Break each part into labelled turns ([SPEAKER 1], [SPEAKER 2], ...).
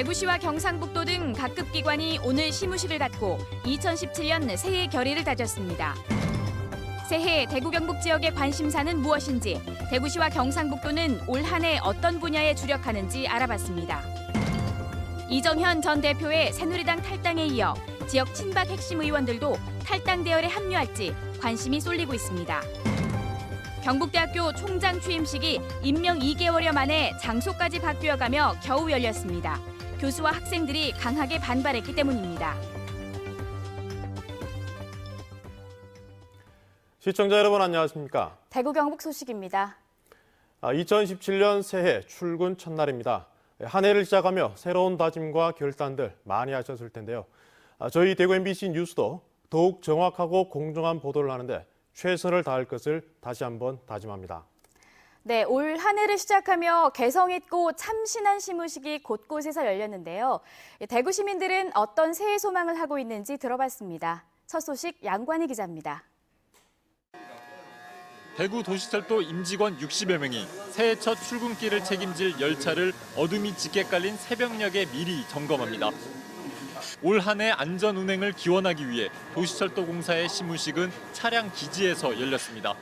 [SPEAKER 1] 대구시와 경상북도 등 각급 기관이 오늘 시무식을 갖고 2017년 새해 결의를 다졌습니다. 새해 대구 경북 지역의 관심사는 무엇인지 대구시와 경상북도는 올 한 해 어떤 분야에 주력하는지 알아봤습니다. 이정현 전 대표의 새누리당 탈당에 이어 지역 친박 핵심 의원들도 탈당 대열에 합류할지 관심이 쏠리고 있습니다. 경북대학교 총장 취임식이 임명 2개월여 만에 장소까지 바뀌어가며 겨우 열렸습니다. 교수와 학생들이 강하게 반발했기 때문입니다.
[SPEAKER 2] 시청자 여러분 안녕하십니까?
[SPEAKER 1] 대구 경북 소식입니다.
[SPEAKER 2] 아, 2017년 새해 출근 첫날입니다. 한 해를 시작하며 새로운 다짐과 결단들 많이 하셨을 텐데요. 아, 저희 대구 MBC 뉴스도 더욱 정확하고 공정한 보도를 하는데 최선을 다할 것을 다시 한번 다짐합니다.
[SPEAKER 1] 네, 올 한 해를 시작하며 개성 있고 참신한 시무식이 곳곳에서 열렸는데요. 대구 시민들은 어떤 새해 소망을 하고 있는지 들어봤습니다. 첫 소식 양관희 기자입니다.
[SPEAKER 3] 대구 도시철도 임직원 60여 명이 새해 첫 출근길을 책임질 열차를 어둠이 짙게 깔린 새벽녘에 미리 점검합니다. 올 한 해 안전 운행을 기원하기 위해 도시철도 공사의 시무식은 차량 기지에서 열렸습니다.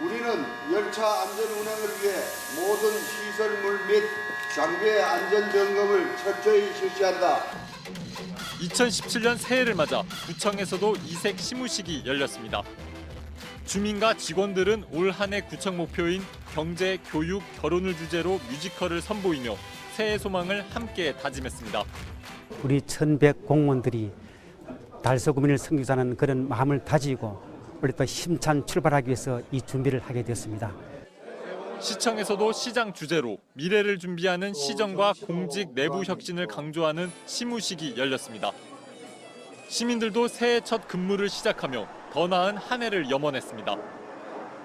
[SPEAKER 4] 우리는 열차 안전 운행을 위해 모든 시설물 및 장비의 안전 점검을 철저히 실시한다.
[SPEAKER 3] 2017년 새해를 맞아 구청에서도 이색 시무식이 열렸습니다. 주민과 직원들은 올 한 해 구청 목표인 경제, 교육, 결혼을 주제로 뮤지컬을 선보이며 새해 소망을 함께 다짐했습니다.
[SPEAKER 5] 우리 1100 공무원들이 달서구민을 섬기자는 그런 마음을 다지고 우리 또 힘찬 출발하기 위해서 이 준비를 하게 되었습니다.
[SPEAKER 3] 시청에서도 시장 주제로 미래를 준비하는 시정과 공직 내부 혁신을 강조하는 시무식이 열렸습니다. 시민들도 새해 첫 근무를 시작하며 더 나은 한 해를 염원했습니다.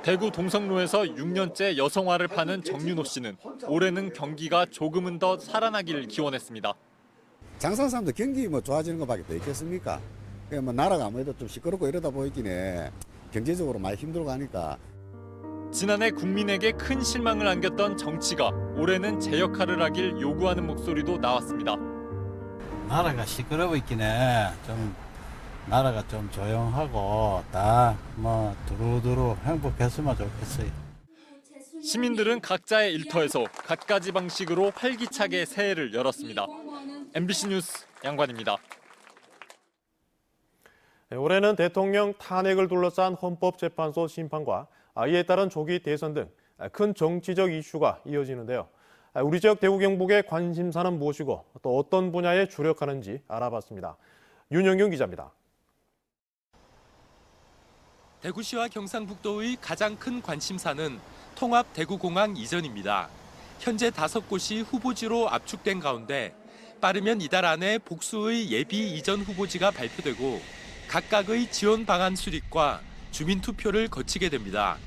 [SPEAKER 3] 대구 동성로에서 6년째 여성화를 파는 정윤호 씨는 올해는 경기가 조금은 더 살아나기를 기원했습니다.
[SPEAKER 6] 장사하는 사람도 경기 뭐 좋아지는 것밖에 더 있겠습니까? 그뭐 나라가 아무래도 좀 시끄럽고 이러다 보이긴 해. 경제적으로 많이 힘들고 하니까
[SPEAKER 3] 지난해 국민에게 큰 실망을 안겼던 정치가 올해는 제 역할을 하길 요구하는 목소리도 나왔습니다.
[SPEAKER 7] 나라가 시끄러워 있긴 해. 좀 나라가 좀 조용하고 다 뭐 두루두루 행복했으면 좋겠어요.
[SPEAKER 3] 시민들은 각자의 일터에서 갖가지 방식으로 활기차게 새해를 열었습니다. MBC 뉴스 양관입니다.
[SPEAKER 2] 네, 올해는 대통령 탄핵을 둘러싼 헌법재판소 심판과 아, 이에 따른 조기 대선 등 큰 정치적 이슈가 이어지는데요. 아, 우리 지역 대구 경북의 관심사는 무엇이고 또 어떤 분야에 주력하는지 알아봤습니다. 윤영균 기자입니다.
[SPEAKER 8] 대구시와 경상북도의 가장 큰 관심사는 통합 대구공항 이전입니다. 현재 다섯 곳이 후보지로 압축된 가운데 빠르면 이달 안에 복수의 예비 이전 후보지가 발표되고 각각의 지원 방안 수립과 주민 투표를 거치게 됩니다.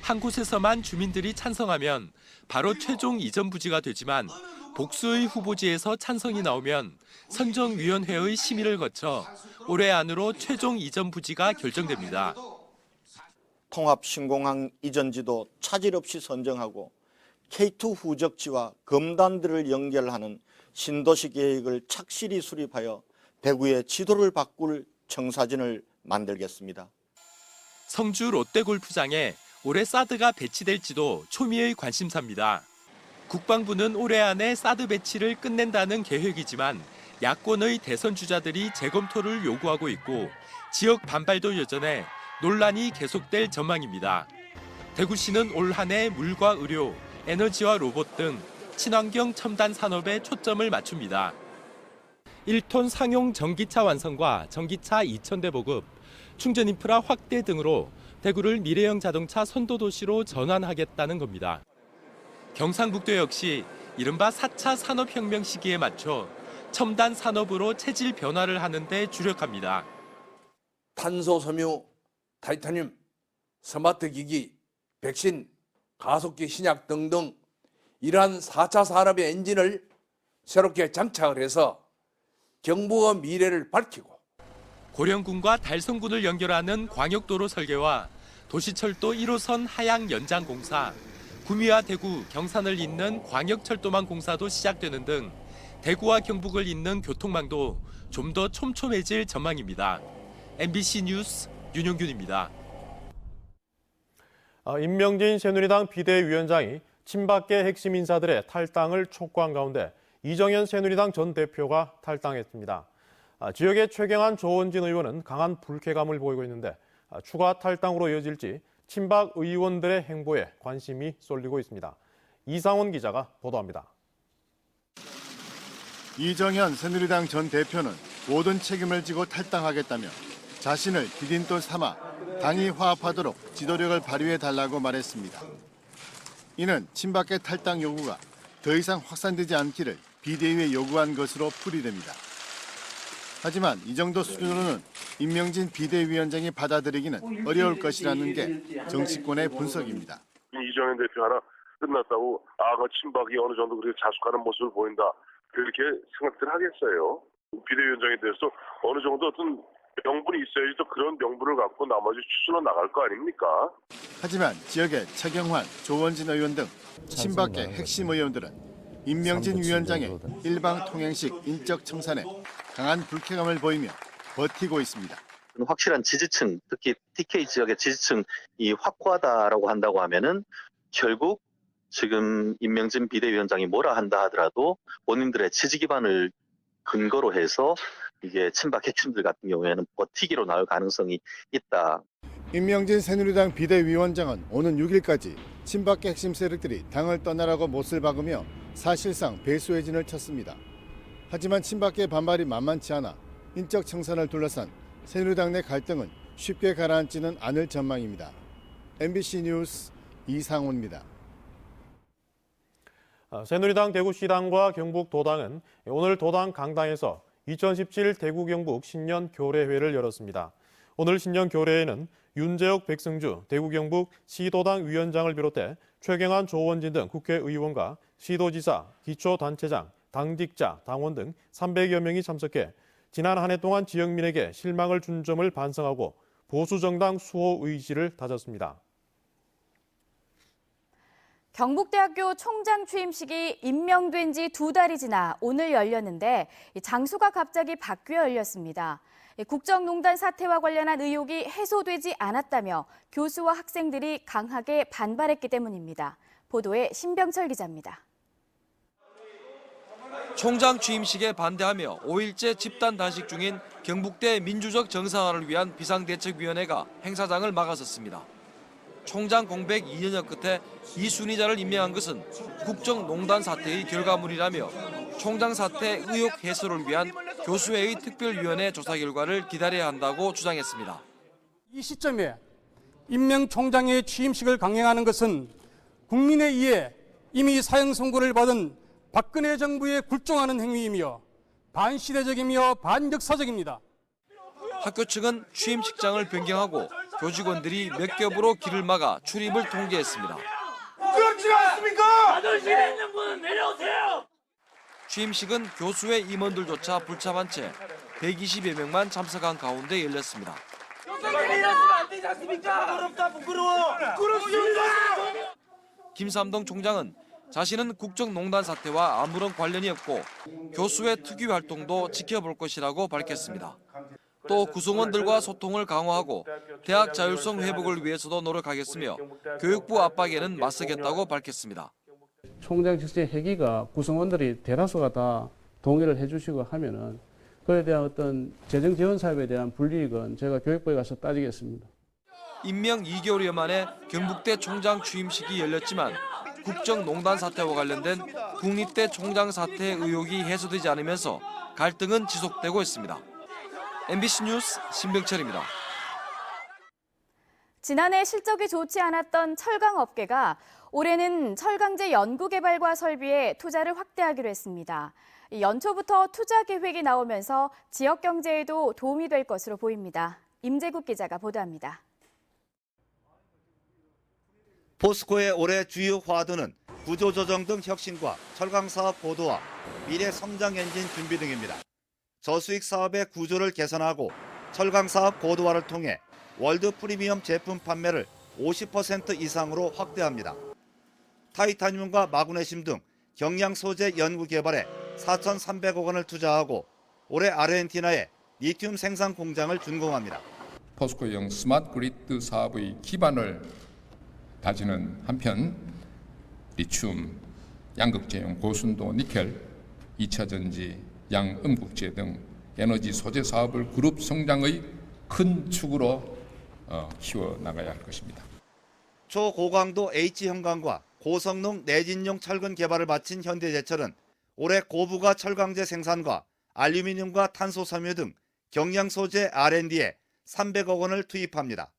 [SPEAKER 8] 한 곳에서만 주민들이 찬성하면 바로 최종 이전 부지가 되지만 복수의 후보지에서 찬성이 나오면 선정위원회의 심의를 거쳐 올해 안으로 최종 이전 부지가 결정됩니다.
[SPEAKER 9] 통합 신공항 이전지도 차질 없이 선정하고 K2 후적지와 검단들을 연결하는 신도시 계획을 착실히 수립하여 대구의 지도를 바꿀 청사진을 만들겠습니다.
[SPEAKER 8] 성주 롯데골프장에 올해 사드가 배치될지도 초미의 관심사입니다. 국방부는 올해 안에 사드 배치를 끝낸다는 계획이지만 야권의 대선 주자들이 재검토를 요구하고 있고 지역 반발도 여전해 논란이 계속될 전망입니다. 대구시는 올 한해 물과 의료, 에너지와 로봇 등 친환경 첨단 산업에 초점을 맞춥니다. 1톤 상용 전기차 완성과 전기차 2,000대 보급, 충전 인프라 확대 등으로 대구를 미래형 자동차 선도 도시로 전환하겠다는 겁니다. 경상북도 역시 이른바 4차 산업혁명 시기에 맞춰 첨단 산업으로 체질 변화를 하는 데 주력합니다.
[SPEAKER 10] 탄소 섬유, 타이타늄, 스마트 기기, 백신, 가속기 신약 등등 이러한 4차 산업의 엔진을 새롭게 장착을 해서 경북의 미래를 밝히고
[SPEAKER 8] 고령군과 달성군을 연결하는 광역도로 설계와 도시철도 1호선 하양 연장 공사, 구미와 대구, 경산을 잇는 광역철도망 공사도 시작되는 등 대구와 경북을 잇는 교통망도 좀 더 촘촘해질 전망입니다. MBC 뉴스 윤용균입니다.
[SPEAKER 2] 아, 임명진 새누리당 비대위원장이 친박계 핵심 인사들의 탈당을 촉구한 가운데 이정현 새누리당 전 대표가 탈당했습니다. 아, 지역의 최경환 조원진 의원은 강한 불쾌감을 보이고 있는데 아, 추가 탈당으로 이어질지 친박 의원들의 행보에 관심이 쏠리고 있습니다. 이상원 기자가 보도합니다.
[SPEAKER 11] 이정현 새누리당 전 대표는 모든 책임을 지고 탈당하겠다며 자신을 디딤돌 삼아 당이 화합하도록 지도력을 발휘해 달라고 말했습니다. 이는 친박계 탈당 요구가 더 이상 확산되지 않기를 비대위에 요구한 것으로 풀이됩니다. 하지만 이 정도 수준으로는 임명진 비대위원장이 받아들이기는 어려울 것이라는 게 정치권의 분석입니다.
[SPEAKER 12] 이정현 대표 하나 끝났다고 아, 그 친박이 어느 정도 그렇게 자숙하는 모습을 보인다. 그렇게 생각들 하겠어요. 비대위원장에 대해서 어느 정도 어떤 명분이 있어야지 또 그런 명분을 갖고 나머지 추진해 나갈 거 아닙니까?
[SPEAKER 11] 하지만 지역의 최경환, 조원진 의원 등 친박계 핵심 의원들은 임명진 위원장의 일방 통행식 인적 청산에 강한 불쾌감을 보이며 버티고 있습니다.
[SPEAKER 13] 확실한 지지층, 특히 TK 지역의 지지층이 확고하다라고 한다고 하면은 결국 지금 임명진 비대위원장이 뭐라 한다 하더라도 본인들의 지지 기반을 근거로 해서 이게 친박 핵심들 같은 경우에는 버티기로 나올 가능성이 있다.
[SPEAKER 11] 임명진 새누리당 비대위원장은 오는 6일까지 친박계 핵심 세력들이 당을 떠나라고 못을 박으며 사실상 배수의 진을 쳤습니다. 하지만 친박계 반발이 만만치 않아 인적 청산을 둘러싼 새누리당 내 갈등은 쉽게 가라앉지는 않을 전망입니다. MBC 뉴스 이상훈입니다.
[SPEAKER 2] 아, 새누리당 대구시당과 경북도당은 오늘 도당 강당에서 2017 대구 경북 신년 교례회를 열었습니다. 오늘 신년 교례회는 윤재옥 백승주 대구 경북 시도당 위원장을 비롯해 최경환 조원진 등 국회의원과 시도지사, 기초단체장, 당직자, 당원 등 300여 명이 참석해 지난 한 해 동안 지역민에게 실망을 준 점을 반성하고 보수정당 수호 의지를 다졌습니다.
[SPEAKER 1] 경북대학교 총장 취임식이 임명된 지 두 달이 지나 오늘 열렸는데 이 장소가 갑자기 바뀌어 열렸습니다. 이 국정농단 사태와 관련한 의혹이 해소되지 않았다며 교수와 학생들이 강하게 반발했기 때문입니다. 보도에 신병철 기자입니다.
[SPEAKER 14] 총장 취임식에 반대하며 5일째 집단 단식 중인 경북대 민주적 정상화를 위한 비상대책위원회가 행사장을 막아섰습니다. 총장 공백 2년여 끝에 이순희자를 임명한 것은 국정농단 사태의 결과물이라며 총장 사태 의혹 해소를 위한 교수회의 특별위원회 조사 결과를 기다려야 한다고 주장했습니다.
[SPEAKER 15] 이 시점에 임명 총장의 취임식을 강행하는 것은 국민에 의해 이미 사형 선고를 받은 박근혜 정부에 굴종하는 행위이며 반시대적이며 반역사적입니다.
[SPEAKER 14] 학교 측은 취임식장을 변경하고 교직원들이 몇 겹으로 길을 막아 출입을 통제했습니다.
[SPEAKER 16] 그렇지 않습니까? 있는 분은 내려오세요.
[SPEAKER 14] 취임식은 교수의 임원들조차 불참한 채 120여 명만 참석한 가운데
[SPEAKER 16] 열렸습니다.
[SPEAKER 14] 김삼동 총장은 자신은 국정농단 사태와 아무런 관련이 없고 교수의 특위 활동도 지켜볼 것이라고 밝혔습니다. 또 구성원들과 소통을 강화하고 대학 자율성 회복을 위해서도 노력하겠으며 교육부 압박에는 맞서겠다고 밝혔습니다.
[SPEAKER 17] 총장 직제 회기가 구성원들이 대다수가 다 동의를 해주시고 하면은 그에 대한 어떤 재정 지원 사업에 대한 불이익은 제가 교육부에 가서 따지겠습니다.
[SPEAKER 14] 임명 2개월여 만에 경북대 총장 취임식이 열렸지만 국정농단 사태와 관련된 국립대 총장 사태 의혹이 해소되지 않으면서 갈등은 지속되고 있습니다. MBC 뉴스 신병철입니다.
[SPEAKER 1] 지난해 실적이 좋지 않았던 철강 업계가 올해는 철강제 연구개발과 설비에 투자를 확대하기로 했습니다. 연초부터 투자 계획이 나오면서 지역 경제에도 도움이 될 것으로 보입니다. 임재국 기자가 보도합니다.
[SPEAKER 18] 포스코의 올해 주요 화두는 구조조정 등 혁신과 철강사업 고도화, 미래 성장 엔진 준비 등입니다. 저수익 사업의 구조를 개선하고 철강사업 고도화를 통해 월드 프리미엄 제품 판매를 50% 이상으로 확대합니다. 타이타늄과 마그네슘 등 경량 소재 연구 개발에 4,300억 원을 투자하고 올해 아르헨티나에 리튬 생산 공장을 준공합니다.
[SPEAKER 19] 포스코형 스마트 그리드 사업의 기반을 다지는 한편 리튬, 양극재용 고순도 니켈, 2차 전지, 양음극재 등 에너지 소재 사업을 그룹 성장의 큰 축으로 어, 키워 나가야 할 것입니다.
[SPEAKER 18] 초고강도 H형광과 고성능 내진용 철근 개발을 마친 현대제철은 올해 고부가 철강제 생산과 알루미늄과 탄소 섬유 등 경량 소재 R&D에 300억 원을 투입합니다.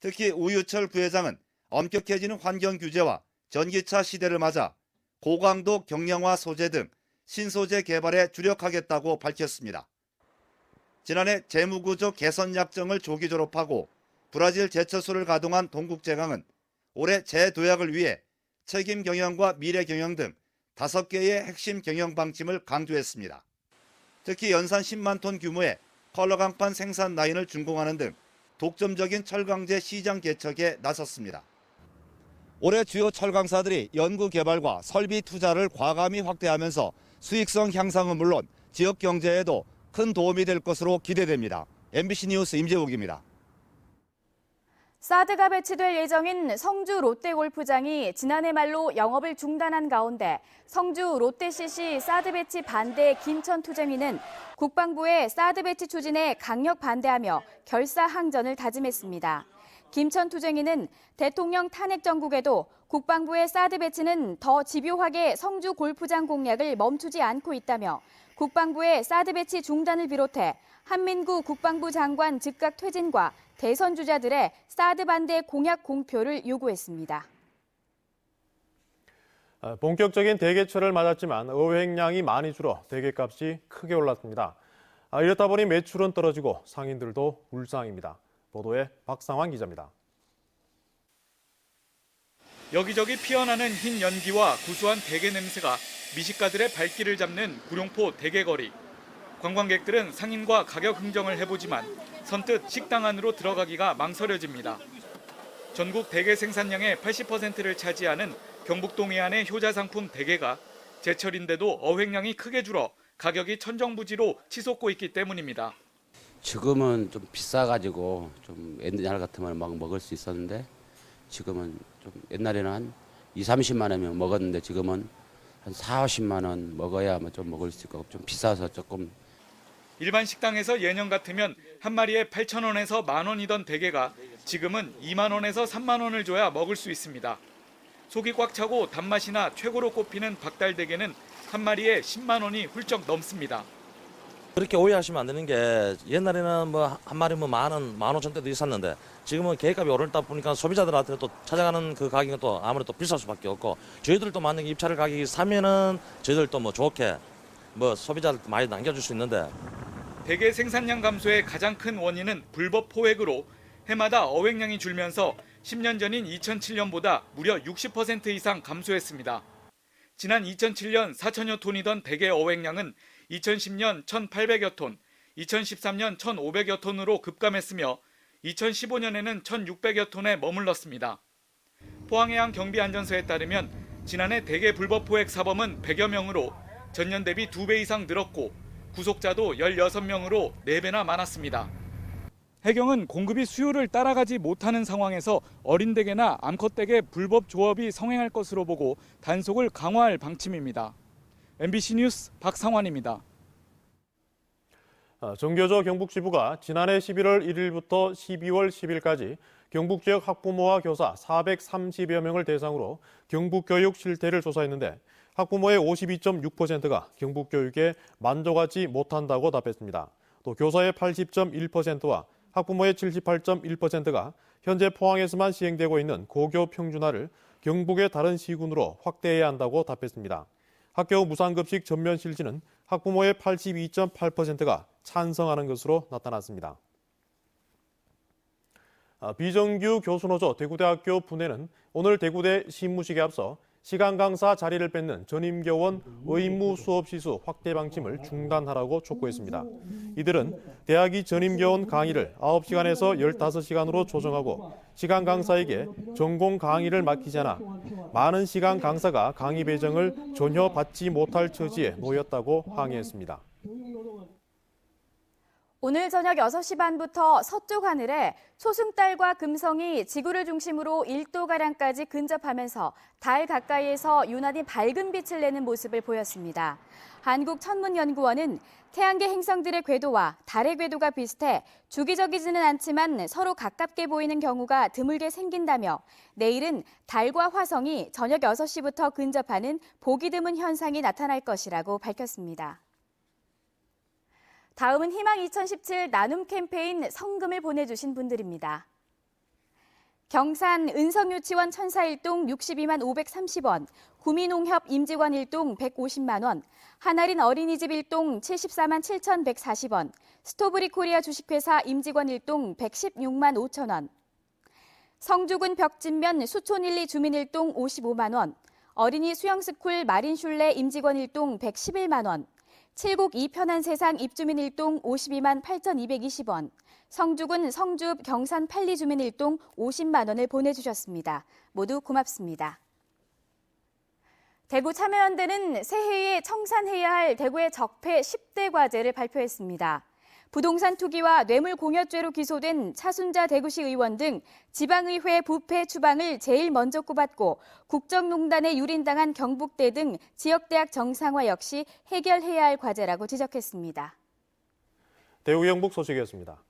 [SPEAKER 18] 특히 우유철 부회장은 엄격해지는 환경 규제와 전기차 시대를 맞아 고강도 경량화 소재 등 신소재 개발에 주력하겠다고 밝혔습니다. 지난해 재무구조 개선 약정을 조기 졸업하고 브라질 제철소를 가동한 동국제강은 올해 재도약을 위해 책임 경영과 미래 경영 등 다섯 개의 핵심 경영 방침을 강조했습니다. 특히 연산 10만 톤 규모의 컬러 강판 생산 라인을 준공하는 등 독점적인 철강제 시장 개척에 나섰습니다. 올해 주요 철강사들이 연구 개발과 설비 투자를 과감히 확대하면서 수익성 향상은 물론 지역 경제에도 큰 도움이 될 것으로 기대됩니다. MBC 뉴스 임재욱입니다.
[SPEAKER 1] 사드가 배치될 예정인 성주 롯데골프장이 지난해 말로 영업을 중단한 가운데 성주 롯데CC 사드 배치 반대 김천 투쟁위는 국방부의 사드 배치 추진에 강력 반대하며 결사 항전을 다짐했습니다. 김천 투쟁위는 대통령 탄핵 정국에도 국방부의 사드 배치는 더 집요하게 성주 골프장 공략을 멈추지 않고 있다며 국방부의 사드 배치 중단을 비롯해 한민구 국방부 장관 즉각 퇴진과 대선 주자들의 사드 반대 공약 공표를 요구했습니다.
[SPEAKER 2] 아, 본격적인 대게철을 맞았지만 어획량이 많이 줄어 대게값이 크게 올랐습니다. 아, 이렇다 보니 매출은 떨어지고 상인들도 울상입니다. 보도에 박상환 기자입니다.
[SPEAKER 20] 여기저기 피어나는 흰 연기와 구수한 대게 냄새가 미식가들의 발길을 잡는 구룡포 대게거리. 관광객들은 상인과 가격 흥정을 해보지만 선뜻 식당 안으로 들어가기가 망설여집니다. 전국 대게 생산량의 80%를 차지하는 경북 동 해안의 효자 상품 대게가 제철인데도 어획량이 크게 줄어 가격이 천정부지로 치솟고 있기 때문입니다.
[SPEAKER 5] 지금은 좀 비싸가지고 좀 옛날 같으면 막 먹을 수 있었는데 지금은 좀 옛날에는 한 2, 30만 원이면 먹었는데 지금은 한 4, 50만 원 먹어야 뭐좀 먹을 수 있고 좀 비싸서 조금
[SPEAKER 20] 일반 식당에서 예년 같으면 한 마리에 8천 원에서 만 원이던 대게가 지금은 2만 원에서 3만 원을 줘야 먹을 수 있습니다. 속이 꽉 차고 단맛이나 최고로 꼽히는 박달대게는 한 마리에 10만 원이 훌쩍 넘습니다.
[SPEAKER 21] 그렇게 오해하시면 안 되는 게 옛날에는 뭐 한 마리 뭐만 원, 만 오천 대도 있었는데 지금은 계획값이 오르다 보니까 소비자들한테 또 찾아가는 그 가격은 또 아무래도 비쌀 수밖에 없고 저희들도 만약에 입찰을 가격이 사면은 저희들도 뭐 좋게 뭐 소비자들 많이 남겨줄 수 있는데
[SPEAKER 20] 대게 생산량 감소의 가장 큰 원인은 불법 포획으로 해마다 어획량이 줄면서 10년 전인 2007년보다 무려 60% 이상 감소했습니다. 지난 2007년 4천여 톤이던 대게 어획량은 2010년 1,800여 톤, 2013년 1,500여 톤으로 급감했으며 2015년에는 1,600여 톤에 머물렀습니다. 포항해양 경비안전소에 따르면 지난해 대게 불법 포획 사범은 100여 명으로 전년 대비 2배 이상 늘었고 구속자도 16명으로 4배나 많았습니다. 해경은 공급이 수요를 따라가지 못하는 상황에서 어린 대게나 암컷 대게 불법 조업이 성행할 것으로 보고 단속을 강화할 방침입니다. MBC 뉴스 박상환입니다.
[SPEAKER 2] 아, 정교조 경북지부가 지난해 11월 1일부터 12월 10일까지 경북 지역 학부모와 교사 430여 명을 대상으로 경북 교육 실태를 조사했는데 학부모의 52.6%가 경북 교육에 만족하지 못한다고 답했습니다. 또 교사의 80.1%와 학부모의 78.1%가 현재 포항에서만 시행되고 있는 고교 평준화를 경북의 다른 시군으로 확대해야 한다고 답했습니다. 학교 무상급식 전면 실시는 학부모의 82.8%가 찬성하는 것으로 나타났습니다. 아, 비정규 교수노조 대구대학교 분회는 오늘 대구대 시무식에 앞서 시간 강사 자리를 뺏는 전임교원 의무 수업 시수 확대 방침을 중단하라고 촉구했습니다. 이들은 대학이 전임교원 강의를 9시간에서 15시간으로 조정하고 시간 강사에게 전공 강의를 맡기지 않아 많은 시간 강사가 강의 배정을 전혀 받지 못할 처지에 놓였다고 항의했습니다.
[SPEAKER 1] 오늘 저녁 6시 반부터 서쪽 하늘에 초승달과 금성이 지구를 중심으로 1도가량까지 근접하면서 달 가까이에서 유난히 밝은 빛을 내는 모습을 보였습니다. 한국천문연구원은 태양계 행성들의 궤도와 달의 궤도가 비슷해 주기적이지는 않지만 서로 가깝게 보이는 경우가 드물게 생긴다며 내일은 달과 화성이 저녁 6시부터 근접하는 보기 드문 현상이 나타날 것이라고 밝혔습니다. 다음은 희망 2017 나눔 캠페인 성금을 보내주신 분들입니다. 경산 은성유치원 천사 1동 62만 530원, 구미농협 임직원 1동 150만 원, 하나린 어린이집 1동 74만 7,140원, 스토브리 코리아 주식회사 임직원 1동 116만 5천 원, 성주군 벽진면 수촌 1, 2 주민 1동 55만 원, 어린이 수영스쿨 마린슐레 임직원 1동 111만 원, 칠곡 이편한 세상 입주민 1동 52만 8,220원, 성주군 성주읍 경산 팔리 주민 1동 50만 원을 보내주셨습니다. 모두 고맙습니다. 대구 참여연대는 새해에 청산해야 할 대구의 적폐 10대 과제를 발표했습니다. 부동산 투기와 뇌물 공여죄로 기소된 차순자 대구시 의원 등 지방의회 부패 추방을 제일 먼저 꼽았고 국정농단에 유린당한 경북대 등 지역대학 정상화 역시 해결해야 할 과제라고 지적했습니다.
[SPEAKER 2] 대구 경북 소식이었습니다.